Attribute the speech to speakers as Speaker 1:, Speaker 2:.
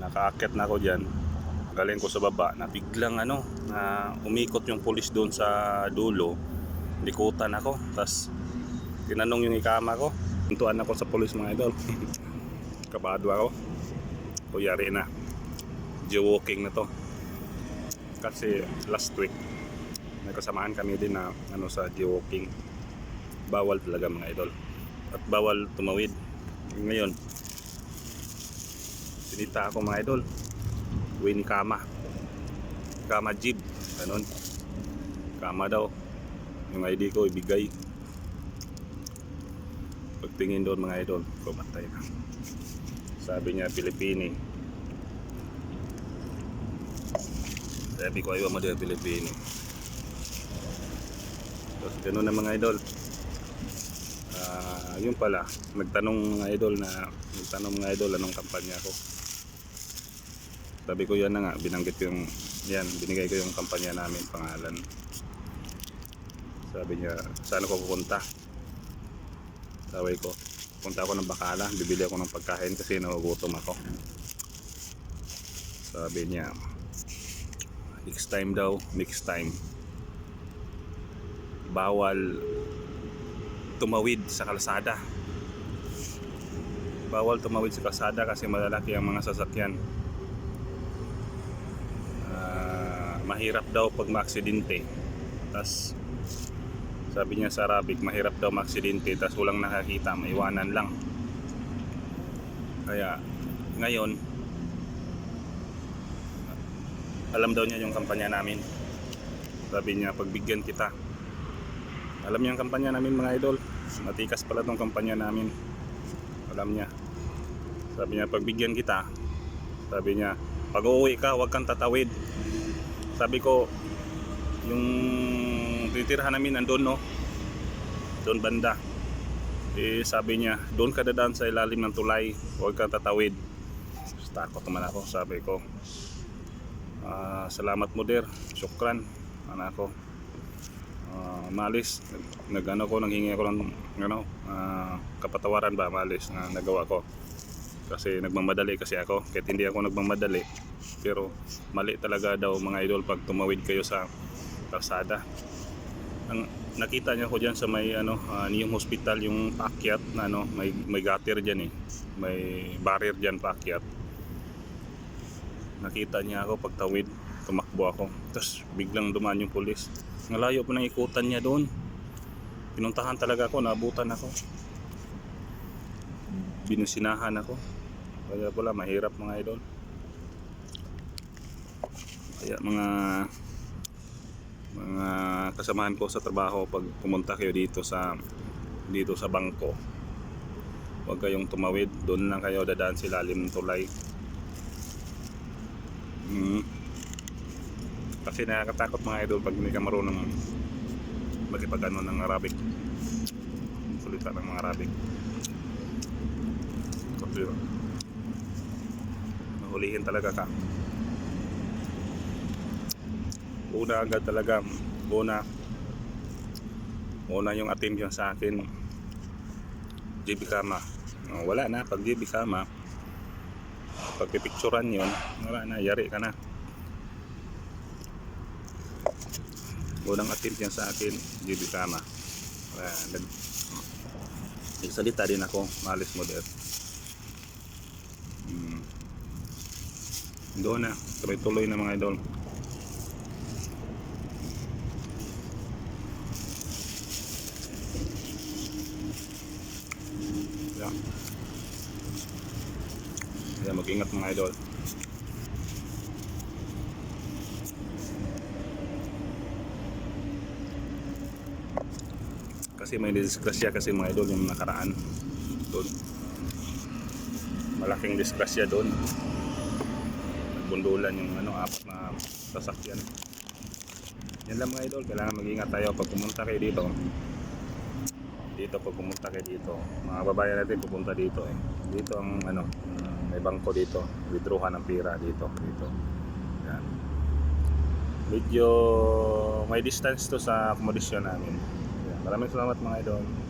Speaker 1: nakaakyat na ako dyan. Galing ko sa baba. Na biglang ano na umikot yung pulis doon sa dulo. Likutan ako. Tas tinanong yung ikama ko. Tuntuan ako sa pulis mga idol. Kabado ako. Kuyari na. Jaywalking na to. Kasi last week may kasamaan kami din na ano sa jaywalking bawal talaga mga idol. At bawal tumawid. Ngayon sinita ako mga idol. Uwi ni Kama. Kama Jeep ganun. Kama daw. Yung ID ko ibigay. Pagtingin doon mga idol kumatay na. Sabi niya Pilipini. Sabi ko ayaw mo din Pilipini. Tapos ganun na mga idol. Ah, yun pala. Nagtanong mga idol na nagtanong mga idol anong kampanya ko sabi ko yan na nga binanggit ko yung yan binigay ko yung kampanya namin pangalan. Sabi niya saan ako pupunta? Sabi ko punta ako ng Bakala bibili ako ng pagkain kasi nagugutom ako. Sabi niya next time daw next time. Bawal tumawid sa kalsada. Bawal tumawid sa kalsada kasi malalaki ang mga sasakyan mahirap daw pag maaksidente. Tas sabi niya sa Arabic mahirap daw maaksidente tas walang nakakita maiwanan lang. Kaya ngayon alam daw niya yung kampanya namin. Sabi niya pagbigyan kita. Alam niya ang kampanya namin mga idol. Matikas pala tong kampanya namin. Alam niya. Sabi niya pagbigyan kita. Sabi niya pag uuwi ka huwag kang tatawid sabi ko yung titirahan namin nandun no? Doon banda. Eh sabi niya doon ka dadaan sa ilalim ng tulay huwag kang tatawid. Takot naman ako sabi ko. "Ah, salamat mo der syukran anak ko. Ah, malis nag ano ko nanghingi ako ng ano ah, kapatawaran ba malis na nagawa ko kasi nagmamadali kasi ako. Kahit hindi ako nagmamadali pero mali talaga daw mga idol pag tumawid kayo sa kalsada. Ang nakita niya ko diyan sa may ano uh, yung hospital yung paakyat na ano may may gutter diyan eh. May barrier diyan paakyat. Nakita niya ako pag tawid tumakbo ako. Tapos biglang dumaan yung pulis. Ngalayo po ng ikutan niya doon. Pinuntahan talaga ako naabutan ako. Binusinahan ako kaya pala mahirap mga idol. Kaya mga mga kasamahan ko sa trabaho pag pumunta kayo dito sa dito sa bangko huwag kayong tumawid. Doon lang kayo dadaan sa ilalim ng tulay. Mm. kasi nakakatakot mga idol pag hindi ka marunong magipag ano ng Arabic. Salita ng mga Arabic. Kasi mahulihin talaga ka. Una agad talaga una una yung attention sa akin JB Kama. Oh, wala na pag JB Kama pag pipicturan yun wala na yari ka na. Unang attempt sa akin JB Kama. Wala, nag nagsalita din ako malis mo der doon na tuloy-tuloy na mga idol Yeah. Kaya mag-ingat mga idol. Kasi may disgrasya kasi mga idol yung nakaraan doon. Malaking disgrasya doon. Nagbundulan yung ano, apat na sasakyan. Yan lang mga idol, kailangan mag-ingat tayo pag pumunta kayo dito. Dito pag pumunta kayo dito mga babayan natin pupunta dito eh. Dito ang ano may bangko dito withdrawhan ng pira dito dito. Yan. Medyo may distance to sa akomodasyon namin. Yan. maraming salamat mga idol